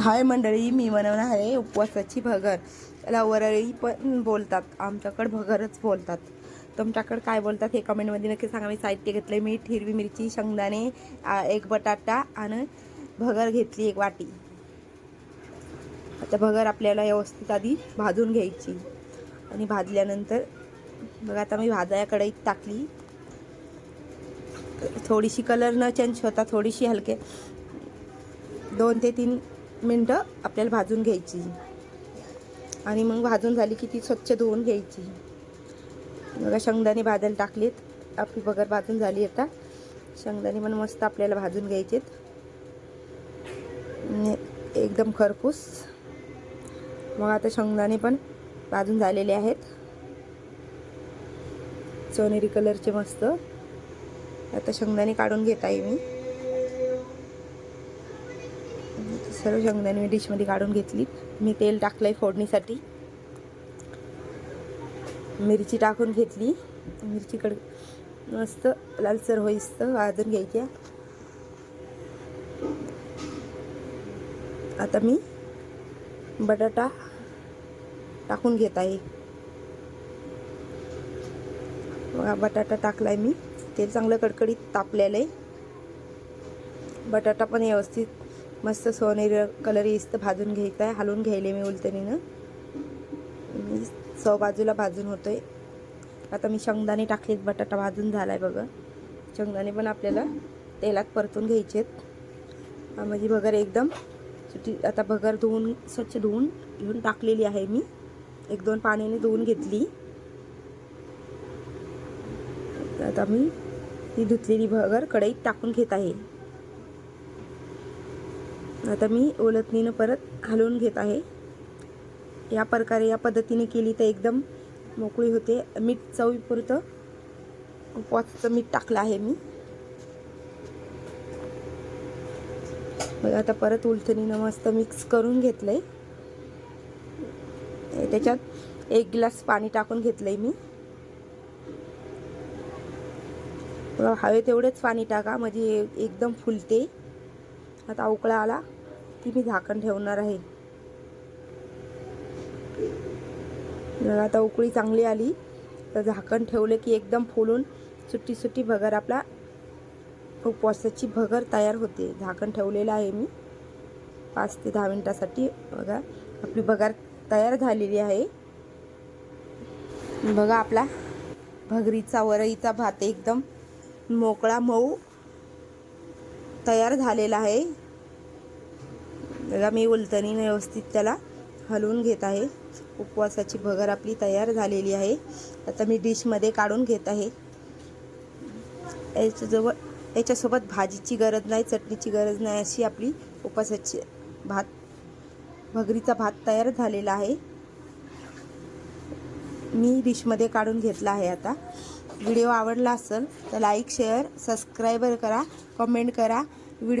हाय मंडळी मी बनवणार आहे उपवासाची भगर. त्याला वरळी पण बोलतात आमच्याकडं भगरच बोलतात. तुमच्याकडं काय बोलतात हे कमेंटमध्ये नक्की सांगा. मी साहित्य घेतलं आहे मीठ हिरवी मिरची शेंगदाणे एक बटाटा आणि भगर घेतली एक वाटी. आता भगर आपल्याला व्यवस्थित आधी भाजून घ्यायची. आणि भाजल्यानंतर बघा आता मी भाजाया कढईत टाकली. थोडीशी कलर न चेंज होता थोडीशी हलके. दोन ते तीन मिनटं आपल्याला भाजून घ्यायची. आणि मग भाजून झाली की ती स्वच्छ धुवून घ्यायची. बघा शेंगदाणे भाजायला टाकलेत. आपली बगर भाजून झाली आता. शेंगदाणे पण मस्त आपल्याला भाजून घ्यायचेत. एकदम खरपूस. मग आता शेंगदाणे पण भाजून झालेले आहेत. सोनेरी कलरचे मस्त. आता शेंगदाणे काढून घेत आहे मी. सर्व शेंगदाणे मी डिशमध्ये काढून घेतली. मी तेल टाकलं आहे फोडणीसाठी. मिरची टाकून घेतली. मिरचीकडे मस्त लालसर होईस्त भाजून घ्यायच्या. आता मी बटाटा टाकून घेत आहे. बघा बटाटा टाकलाय मी. तेल चांगलं कडकडीत तापलेलं आहे. बटाटा पण व्यवस्थित मस्त सोनेरी कलर इस्त भाजून घ्यायचा आहे हलवून घ्यायले मी उलटणीनं मी सव बाजूला भाजून होतोय. आता मी शेंगदाणे टाकलेत बटाटा भाजून झाला आहे बघा. शेंगदाणे पण आपल्याला तेलात परतून घ्यायचेत. म्हणजे भगर एकदम सुटी आता भगर धुवून स्वच्छ धुवून घेऊन टाकलेली आहे मी. एक दोन पाण्याने धुवून घेतली. आता मी ती धुतलेली भगर कढईत टाकून घेत आहे. आता मी ओलतणीनं परत हलवून घेत आहे. या प्रकारे या पद्धतीने केली तर एकदम मोकळी होते. मीठ चवीपुरतं उपवासाचं मीठ टाकलं आहे मी. बघा आता परत उलथणीनं मस्त मिक्स करून घेतलं आहे त्याच्यात एक ग्लास पाणी टाकून घेतलं आहे मी हवे तेवढेच पाणी टाका म्हणजे एकदम फुलते. आता उकळा आला. की मी झाकण ठेवणार आहे. आता उकळी चांगली आली. तर झाकण ठेवलं की एकदम फुलून सुट्टी सुट्टी भगर आपला उपवासाची भगर तयार होते. झाकण ठेवलेलं आहे मी. पाच ते दहा मिनटासाठी बघा. आपली भगर तयार झालेली आहे. बघा आपला भगरीचा वरईचा भात एकदम मोकळा मऊ तयार झालेला आहे. बघा मी उलतणीने व्यवस्थित त्याला हलवून घेत आहे. उपवासाची भगर आपली तयार झालेली आहे. आता मी डिशमध्ये काढून घेत आहे. याच्याजवळ याच्यासोबत भाजीची गरज नाही चटणीची गरज नाही अशी आपली उपवासाची भात भगरीचा भात तयार झालेला आहे. मी डिशमध्ये काढून घेतला आहे आता. व्हिडिओ आवडला असेल तर लाईक शेअर सबस्क्राईबर करा कमेंट करा.